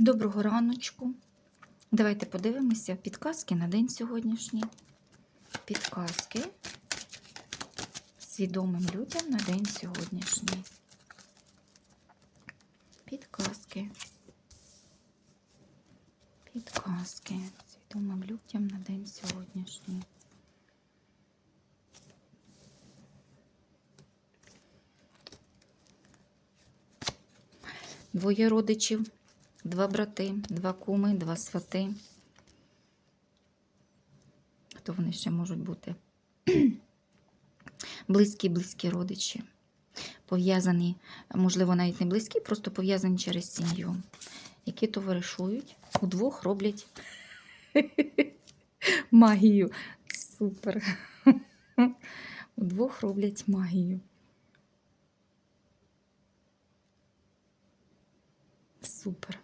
Доброго раночку. Давайте подивимося підказки на день сьогоднішній. Підказки свідомим людям на день сьогоднішній. Підказки. Підказки свідомим людям на день сьогоднішній. Двоє родичів, два брати, два куми, два свати. Хто вони ще можуть бути? Близькі, близькі родичі. Пов'язані, можливо, навіть не близькі, просто пов'язані через сім'ю, які товаришують, удвох роблять магію. Супер. Удвох роблять магію. Супер.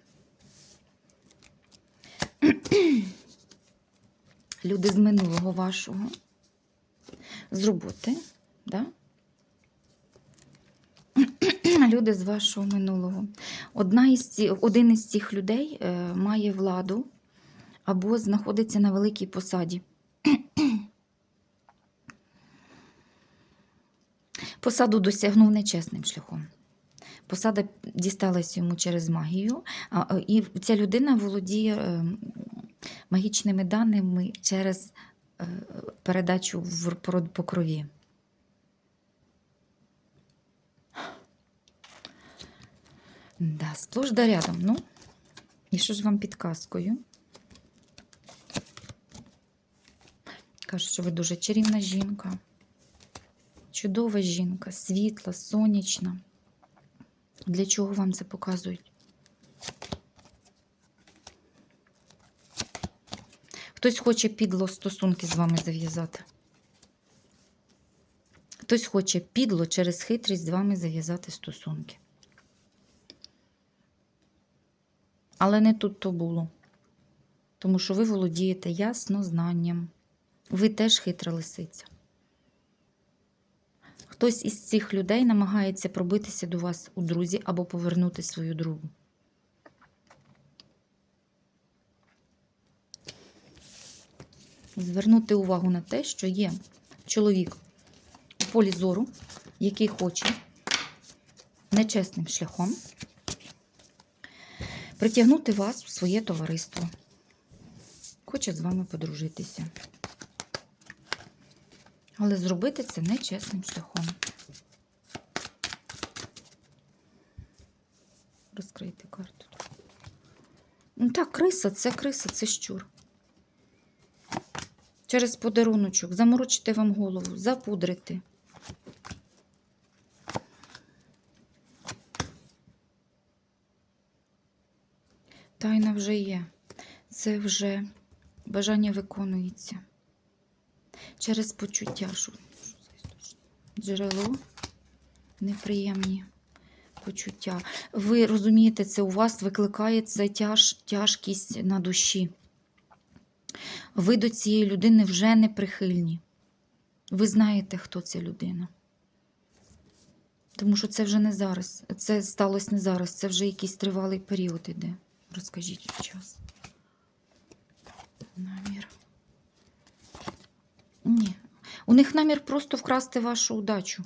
Люди з минулого вашого. З роботи, да? Люди з вашого минулого. Одна із ці, один із цих людей е, має владу або знаходиться на великій посаді. Посаду досягнув нечесним шляхом. Посада дісталася йому через магію, і ця людина володіє е, магічними даними через е, передачу в, по, крові. Да, сплошь рядом. Ну, і що ж вам підказкою? Кажуть, що ви дуже чарівна жінка, чудова жінка, світла, сонячна. Для чого вам це показують? Хтось хоче підло стосунки з вами зав'язати. Хтось хоче підло через хитрість з вами зав'язати стосунки. Але не тут то було. Тому що ви володієте ясно знанням. Ви теж хитра лисиця. Хтось із цих людей намагається пробитися до вас у друзі або повернути свою другу. Звернути увагу на те, що є чоловік у полі зору, який хоче нечесним шляхом притягнути вас у своє товариство. Хоче з вами подружитися. Але зробити це нечесним шляхом. Розкрийте карту. Ну так, криса, це криса, це щур. Через подаруночок заморочити вам голову, запудрити. Тайна вже є. Це вже бажання виконується через почуття. Що джерело неприємні почуття. Ви розумієте, це у вас викликає це тяж, тяжкість на душі. Ви до цієї людини вже не прихильні. Ви знаєте, хто ця людина. Тому що це вже не зараз. Це сталося не зараз, це вже якийсь тривалий період іде. Розкажіть час. Намір. Ні. У них намір просто вкрасти вашу удачу.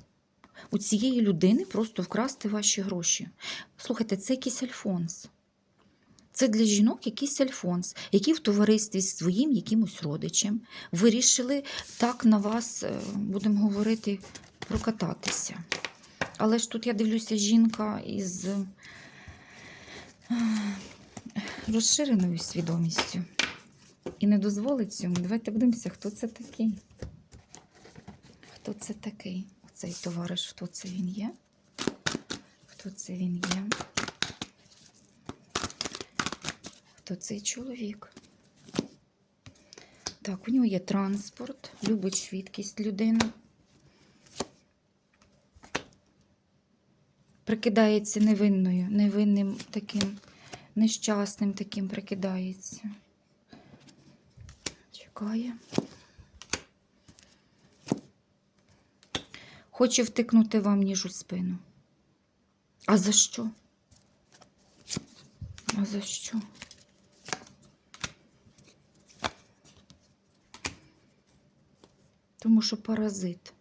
У цієї людини просто вкрасти ваші гроші. Слухайте, це якийсь альфонс. Це для жінок якийсь альфонс, які в товаристві з своїм якимось родичем вирішили так на вас, е, будемо говорити, прокататися. Але ж тут я дивлюся, жінка із е, розширеною свідомістю. І не дозволить цьому. Давайте подивимося, хто це такий. Хто це такий? Оцей товариш, хто це він є? Хто це він є? Хто цей чоловік? Так, у нього є транспорт, любить швидкість людина. Прикидається невинною, невинним таким, нещасним таким прикидається. Чекає. Хоче втикнути вам ніж у спину. А за що? А за що? Тому що паразит,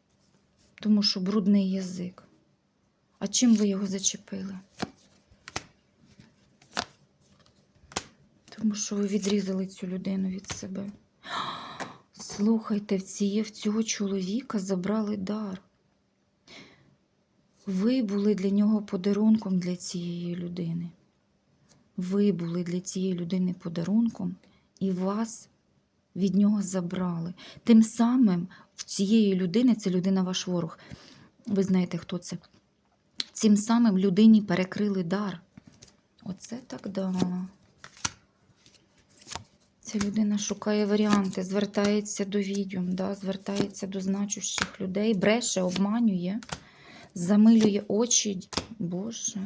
тому що брудний язик. А чим ви його зачепили? Тому що ви відрізали цю людину від себе. Слухайте, в ціє, в цього чоловіка забрали дар. Ви були для нього подарунком для цієї людини. Ви були для цієї людини подарунком, і вас від нього забрали. Тим самим цієї людини, це людина ваш ворог. Ви знаєте, хто це. Цим самим людині перекрили дар. Оце так да. Ця людина шукає варіанти, звертається до відьом, да, звертається до значущих людей, бреше, обманює, замилює очі. Боже.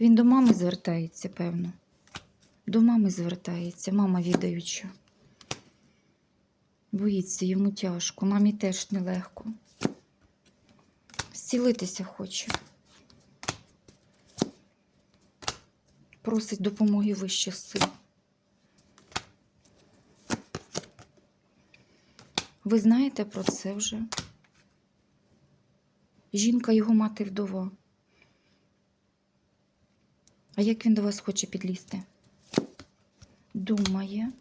Він до мами звертається, певно. До мами звертається, мама відаюча. Боїться, йому тяжко, мамі теж нелегко. Зцілитися хоче. Просить допомоги вищих сил. Ви знаєте про це вже? Жінка його мати вдова. А як він до вас хоче підлізти? Думає.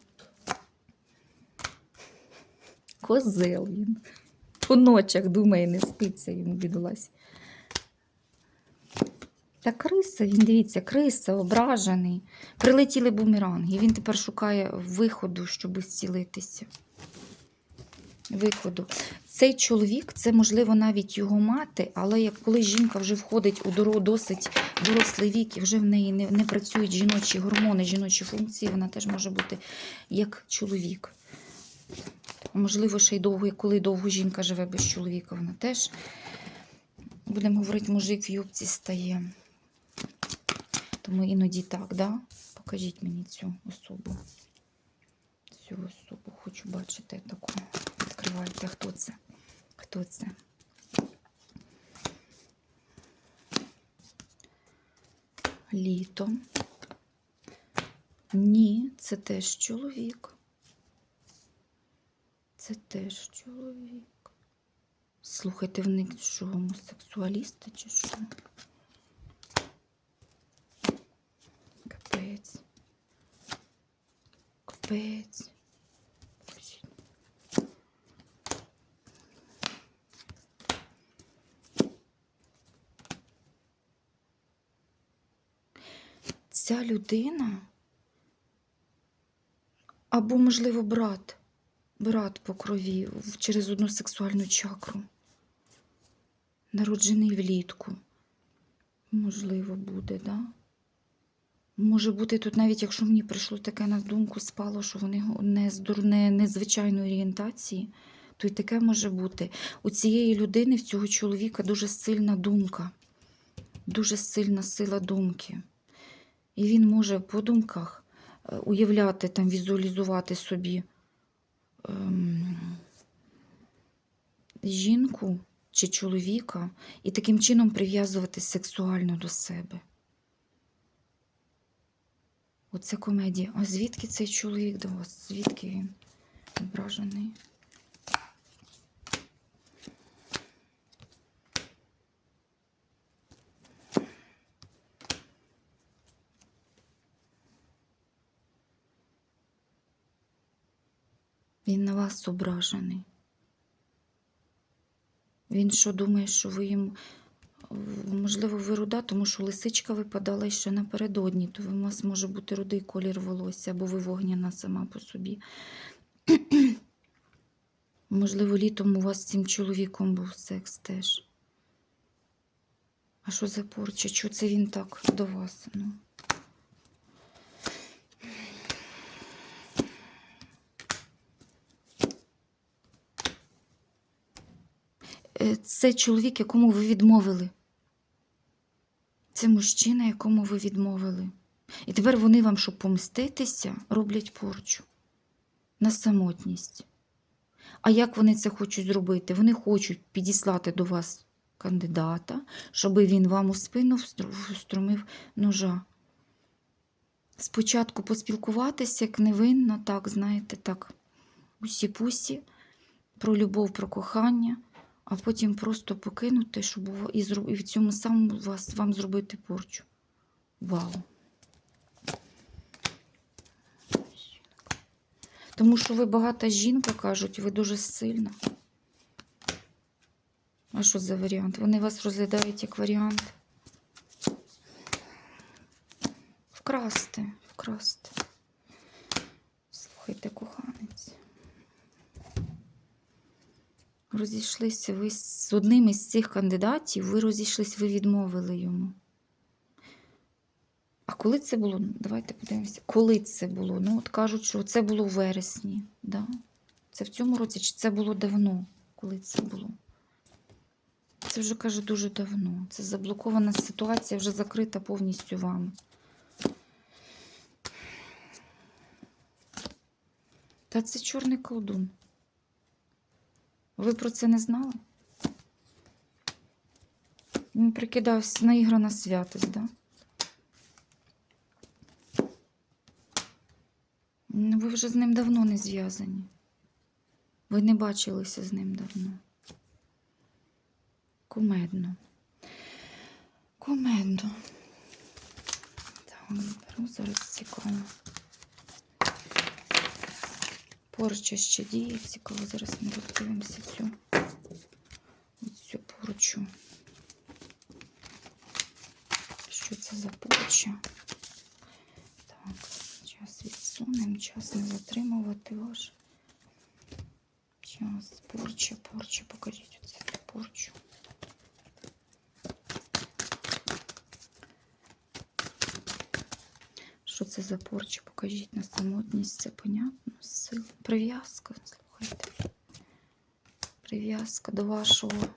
Козел він. По ночах думає, не спиться йому бідолась. Та криса, він дивіться, криса, ображений. Прилетіли бумеранги. Він тепер шукає виходу, щоб зцілитися. Виходу. Цей чоловік, це, можливо, навіть його мати, але як коли жінка вже входить у дорогу досить дорослий вік, і вже в неї не, не працюють жіночі гормони, жіночі функції, вона теж може бути як чоловік. Можливо, ще й довго, коли довго жінка живе без чоловіка, вона теж, будемо говорити, мужик в юбці стає. Тому іноді так, да? Покажіть мені цю особу. Цю особу хочу бачити таку. Відкривайте, хто це? Хто це? Літо. Ні, це теж чоловік. Це теж чоловік. Слухайте, в них що, гомосексуалісти чи що? Капець. Капець. Ця людина або, можливо, брат, брат по крові через одну сексуальну чакру, народжений влітку. Можливо, буде, да? Може бути тут, навіть якщо мені прийшло таке на думку, спало, що вони не з дур- не, незвичайної орієнтації, то й таке може бути. У цієї людини, в цього чоловіка, дуже сильна думка, дуже сильна сила думки. І він може по думках е, уявляти, там, візуалізувати собі ем, жінку чи чоловіка і таким чином прив'язувати сексуально до себе. Оце комедія. А звідки цей чоловік до вас? Звідки він ображений? Він на вас ображений. Він що думає, що ви їм, можливо, ви руда, тому що лисичка випадала ще напередодні, то у вас може бути рудий колір волосся, або ви вогняна сама по собі. Можливо, літом у вас з цим чоловіком був секс теж. А що за порча? Чого це він так до вас? Ну? Це чоловік, якому ви відмовили. Це мужчина, якому ви відмовили. І тепер вони вам, щоб помститися, роблять порчу на самотність. А як вони це хочуть зробити? Вони хочуть підіслати до вас кандидата, щоб він вам у спину встру- встромив ножа. Спочатку поспілкуватися, як невинно, так, знаєте, так, усі-пусі, про любов, про кохання, а потім просто покинути, щоб і, в цьому самому вас, вам зробити порчу. Вау! Тому що ви багата жінка, кажуть, ви дуже сильна. А що за варіант? Вони вас розглядають як варіант. Вкрасти, вкрасти. Слухайте, коханець. Розійшлися ви з одним із цих кандидатів, ви розійшлись, ви відмовили йому. А коли це було? Давайте подивимося. Коли це було? Ну, от кажуть, що це було у вересні. Да? Це в цьому році, чи це було давно, коли це було? Це вже каже дуже давно. Це заблокована ситуація, вже закрита повністю вами. Та це чорний колдун. Ви про це не знали? Він прикидався наіграна святость, да? Ну, Ви вже з ним давно не зв'язані. Ви не бачилися з ним давно. Кумедно. Кумедно. Так, беру зараз цікаво. Порча ще діє, цікаво. Зараз ми роздивимося цю, цю порчу. Що це за порча? Так, час відсунемо, час не затримувати ваш. Час, порча, порча, покажіть оце порчу. Що це за порча? Покажіть на самотність, це понятно. Прив'язка, слухайте. Прив'язка до вашого.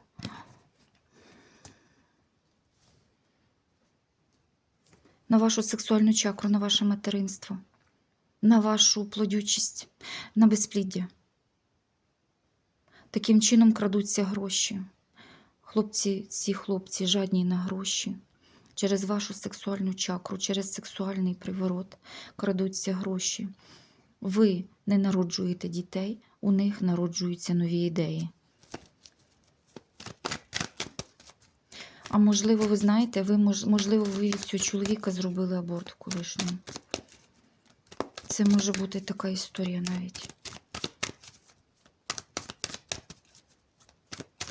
На вашу сексуальну чакру, на ваше материнство, на вашу плодючість, на безпліддя. Таким чином крадуться гроші. Хлопці, ці хлопці жадні на гроші. Через вашу сексуальну чакру, через сексуальний приворот крадуться гроші. Ви не народжуєте дітей, у них народжуються нові ідеї. А можливо, ви знаєте, ви можливо, ви від цього чоловіка зробили аборт в колишньому. Це може бути така історія навіть.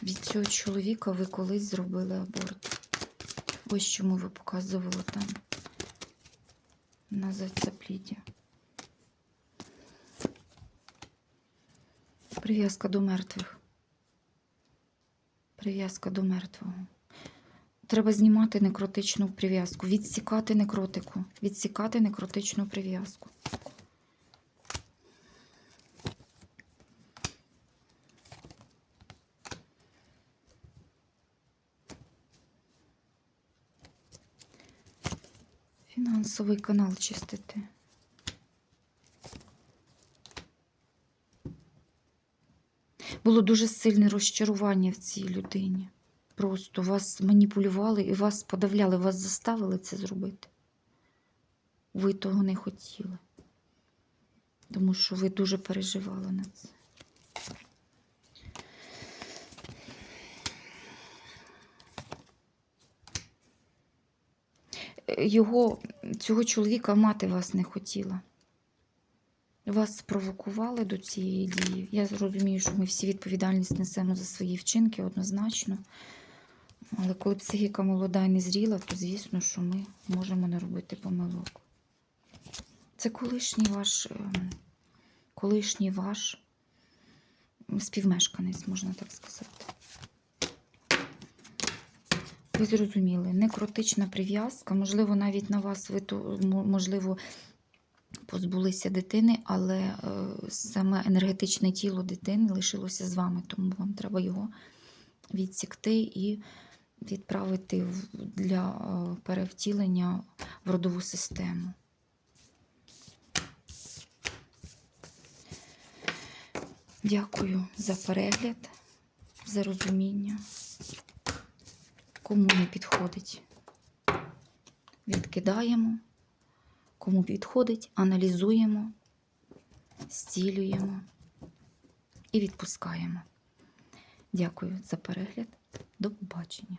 Від цього чоловіка ви колись зробили аборт. Ось чому ви показували там на зацепліді. Прив'язка до мертвих. Прив'язка до мертвого. Треба знімати некротичну прив'язку, відсікати некротику, відсікати некротичну прив'язку. Фінансовий канал чистити. Було дуже сильне розчарування в цій людині. Просто вас маніпулювали і вас подавляли, вас заставили це зробити. Ви того не хотіли. Тому що ви дуже переживали на це. Його, цього чоловіка мати вас не хотіла. Вас спровокували до цієї дії. Я розумію, що ми всі відповідальність несемо за свої вчинки однозначно. Але коли психіка молода і незріла, то звісно, що ми можемо не робити помилок. Це колишній ваш, ем, колишній ваш співмешканець, можна так сказати. Ви зрозуміли, некротична прив'язка, можливо, навіть на вас ви можливо, позбулися дитини, але е, саме енергетичне тіло дитини лишилося з вами, тому вам треба його відсікти і відправити для е, перевтілення в родову систему. Дякую за перегляд, за розуміння. Кому не підходить, відкидаємо. Кому підходить, аналізуємо, зцілюємо і відпускаємо. Дякую за перегляд. До побачення.